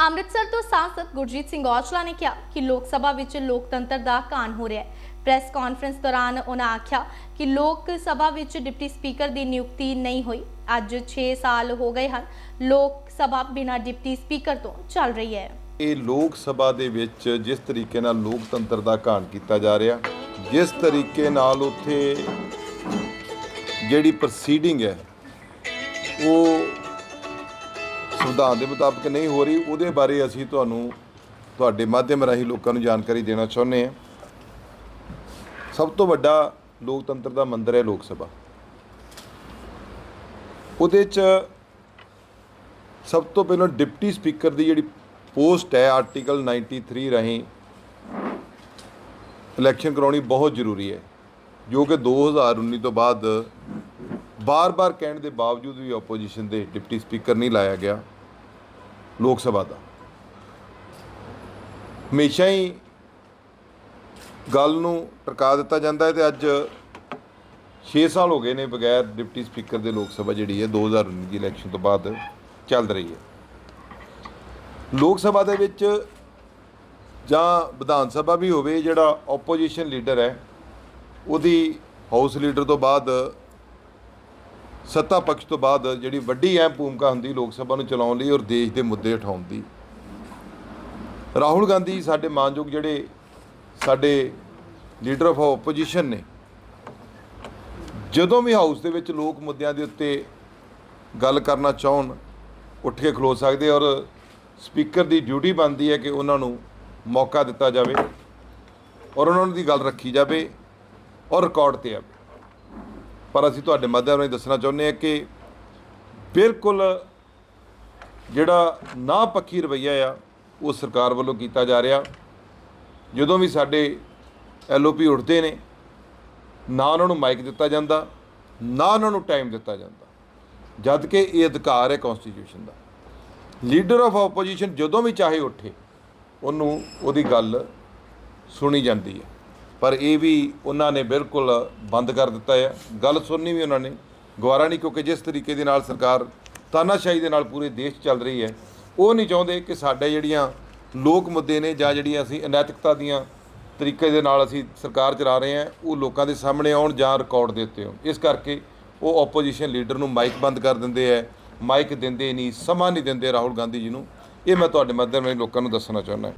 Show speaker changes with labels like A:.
A: ਅੰਮ੍ਰਿਤਸਰ ਤੋਂ ਸਾਂਸਦ ਗੁਰਜੀਤ ਸਿੰਘ ਔਜਲਾ ਨੇ ਕਿਹਾ ਕਿ ਲੋਕ ਸਭਾ ਵਿੱਚ ਲੋਕਤੰਤਰ ਦਾ ਕਾਨ ਹੋ ਰਿਹਾ ਹੈ। ਪ੍ਰੈਸ ਕਾਨਫਰੰਸ ਦੌਰਾਨ ਉਹਨਾਂ ਆਖਿਆ ਕਿ ਲੋਕ ਸਭਾ ਵਿੱਚ ਡਿਪਟੀ ਸਪੀਕਰ ਦੀ ਨਿਯੁਕਤੀ ਨਹੀਂ ਹੋਈ। ਅੱਜ 6 ਸਾਲ ਹੋ ਗਏ ਹਨ, ਲੋਕ ਸਭਾ ਬਿਨਾਂ ਡਿਪਟੀ ਸਪੀਕਰ ਤੋਂ ਚੱਲ ਰਹੀ ਹੈ।
B: ਇਹ ਲੋਕ ਸਭਾ ਦੇ ਵਿੱਚ ਜਿਸ ਤਰੀਕੇ ਨਾਲ ਲੋਕਤੰਤਰ ਦਾ ਘਾਣ ਕੀਤਾ ਜਾ ਰਿਹਾ, ਜਿਸ ਤਰੀਕੇ ਨਾਲ ਉੱਥੇ ਜਿਹੜੀ ਪ੍ਰੋਸੀਡਿੰਗ ਹੈ, ਉਹ ਸੰਵਿਧਾਨ ਦੇ ਮੁਤਾਬਕ ਨਹੀਂ ਹੋ ਰਹੀ, ਉਹਦੇ ਬਾਰੇ ਅਸੀਂ ਤੁਹਾਨੂੰ ਤੁਹਾਡੇ ਮਾਧਿਅਮ ਰਾਹੀਂ ਲੋਕਾਂ ਨੂੰ ਜਾਣਕਾਰੀ ਦੇਣਾ ਚਾਹੁੰਦੇ ਹਾਂ। ਸਭ ਤੋਂ ਵੱਡਾ ਲੋਕਤੰਤਰ ਦਾ ਮੰਦਰ ਹੈ ਲੋਕ ਸਭਾ। ਉਹਦੇ 'ਚ ਸਭ ਤੋਂ ਪਹਿਲਾਂ ਡਿਪਟੀ ਸਪੀਕਰ ਦੀ ਜਿਹੜੀ ਪੋਸਟ ਹੈ, ਆਰਟੀਕਲ 93 ਰਾਹੀਂ ਇਲੈਕਸ਼ਨ ਕਰਾਉਣੀ ਬਹੁਤ ਜ਼ਰੂਰੀ ਹੈ, ਜੋ ਕਿ 2019 ਤੋਂ ਬਾਅਦ ਬਾਰ-ਬਾਰ ਕਹਿਣ ਦੇ ਬਾਵਜੂਦ ਵੀ ਆਪੋਜੀਸ਼ਨ ਦੇ ਡਿਪਟੀ ਸਪੀਕਰ ਨਹੀਂ ਲਾਇਆ ਗਿਆ। ਲੋਕ ਸਭਾ ਦਾ। ਹਮੇਸ਼ਾ ਹੀ ਗੱਲ ਨੂੰ ਟਰਕਾ ਦਿੱਤਾ ਜਾਂਦਾ ਹੈ ਤੇ ਅੱਜ 6 ਸਾਲ ਹੋ ਗਏ ਨੇ ਬਗੈਰ ਡਿਪਟੀ ਸਪੀਕਰ ਦੇ ਲੋਕ ਸਭਾ ਜਿਹੜੀ ਹੈ 2019 ਦੀ ਇਲੈਕਸ਼ਨ ਤੋਂ ਬਾਅਦ ਚੱਲ ਰਹੀ ਹੈ। ਲੋਕ ਸਭਾ ਦੇ ਵਿੱਚ ਜਾਂ ਵਿਧਾਨ ਸਭਾ ਵੀ ਹੋਵੇ, ਜਿਹੜਾ ਆਪੋਜੀਸ਼ਨ ਲੀਡਰ ਹੈ, ਉਹਦੀ ਹਾਊਸ ਲੀਡਰ ਤੋਂ ਬਾਅਦ ਸੱਤਾ ਪਕਸ਼ ਤੋਂ ਬਾਅਦ ਜਿਹੜੀ ਵੱਡੀ ਅਹਿਮ ਭੂਮਿਕਾ ਹੁੰਦੀ ਲੋਕ ਸਭਾ ਨੂੰ ਚਲਾਉਣ ਲਈ ਔਰ ਦੇਸ਼ ਦੇ ਮੁੱਦੇ ਉਠਾਉਣ ਦੀ। ਰਾਹੁਲ ਗਾਂਧੀ ਸਾਡੇ ਮਾਨਯੋਗ ਜਿਹੜੇ ਸਾਡੇ ਲੀਡਰ ਆਫ ਆਪੋਜੀਸ਼ਨ ਨੇ, ਜਦੋਂ ਵੀ ਹਾਊਸ ਦੇ ਵਿੱਚ ਲੋਕ ਮੁੱਦਿਆਂ ਦੇ ਉੱਤੇ ਗੱਲ ਕਰਨਾ ਚਾਹਣ, ਉੱਠ ਕੇ ਖਲੋ ਸਕਦੇ ਔਰ ਸਪੀਕਰ ਦੀ ਡਿਊਟੀ ਬਣਦੀ ਹੈ ਕਿ ਉਹਨਾਂ ਨੂੰ ਮੌਕਾ ਦਿੱਤਾ ਜਾਵੇ ਔਰ ਉਹਨਾਂ ਦੀ ਗੱਲ ਰੱਖੀ ਜਾਵੇ ਔਰ ਰਿਕਾਰਡ ਤੇ ਆਵੇ। ਪਰ ਅਸੀਂ ਤੁਹਾਡੇ ਮਾਧਿਅਮ ਰਾਹੀਂ ਦੱਸਣਾ ਚਾਹੁੰਦੇ ਹਾਂ ਕਿ ਬਿਲਕੁਲ ਜਿਹੜਾ ਨਾ ਪੱਖੀ ਰਵਈਆ ਆ, ਉਹ ਸਰਕਾਰ ਵੱਲੋਂ ਕੀਤਾ ਜਾ ਰਿਹਾ। ਜਦੋਂ ਵੀ ਸਾਡੇ ਐਲਓਪੀ ਉੱਠਦੇ ਨੇ, ਨਾ ਉਹਨਾਂ ਨੂੰ ਮਾਈਕ ਦਿੱਤਾ ਜਾਂਦਾ, ਨਾ ਉਹਨਾਂ ਨੂੰ ਟਾਈਮ ਦਿੱਤਾ ਜਾਂਦਾ, ਜਦ ਕਿ ਇਹ ਅਧਿਕਾਰ ਹੈ ਕਨਸਟੀਟਿਊਸ਼ਨ ਦਾ। ਲੀਡਰ ਆਫ ਆਪੋਜੀਸ਼ਨ ਜਦੋਂ ਵੀ ਚਾਹੇ ਉੱਠੇ, ਉਹਨੂੰ ਉਹਦੀ ਗੱਲ ਸੁਣੀ ਜਾਂਦੀ ਹੈ। ਪਰ ਇਹ ਵੀ ਉਹਨਾਂ ਨੇ ਬਿਲਕੁਲ ਬੰਦ ਕਰ ਦਿੱਤਾ ਹੈ। ਗੱਲ ਸੁਣਨੀ ਵੀ ਉਹਨਾਂ ਨੇ। ਗਵਾਰਾ ਨਹੀਂ, ਕਿਉਂਕਿ ਜਿਸ ਤਰੀਕੇ ਦੇ ਨਾਲ ਸਰਕਾਰ ਤਾਨਾਸ਼ਾਹੀ ਦੇ ਨਾਲ ਪੂਰੇ ਦੇਸ਼ ਚੱਲ ਰਹੀ ਹੈ, ਉਹ ਨਹੀਂ ਚਾਹੁੰਦੇ ਕਿ ਸਾਡੇ ਜਿਹੜੀਆਂ ਲੋਕ ਮੁੱਦੇ ਨੇ ਜਾਂ ਜਿਹੜੀਆਂ ਅਸੀਂ ਅਨੈਤਿਕਤਾ ਦੀਆਂ ਤਰੀਕੇ ਦੇ ਨਾਲ ਅਸੀਂ ਸਰਕਾਰ ਚਲਾ ਰਹੇ ਹਾਂ, ਉਹ ਲੋਕਾਂ ਦੇ ਸਾਹਮਣੇ ਆਉਣ ਜਾਂ ਰਿਕਾਰਡ ਦੇ ਉੱਤੇ ਆਉਣ। ਇਸ ਕਰਕੇ ਉਹ ਆਪੋਜੀਸ਼ਨ ਲੀਡਰ ਨੂੰ ਮਾਈਕ ਬੰਦ ਕਰ ਦਿੰਦੇ ਹੈ। ਮਾਈਕ ਦਿੰਦੇ ਨਹੀਂ, ਸਮਾਂ ਨਹੀਂ ਦਿੰਦੇ ਰਾਹੁਲ ਗਾਂਧੀ ਜੀ ਨੂੰ। ਇਹ ਮੈਂ ਤੁਹਾਡੇ ਮਾਧਿਅਮ ਰਾਹੀਂ ਲੋਕਾਂ ਨੂੰ ਦੱਸਣਾ ਚਾਹੁੰਦਾ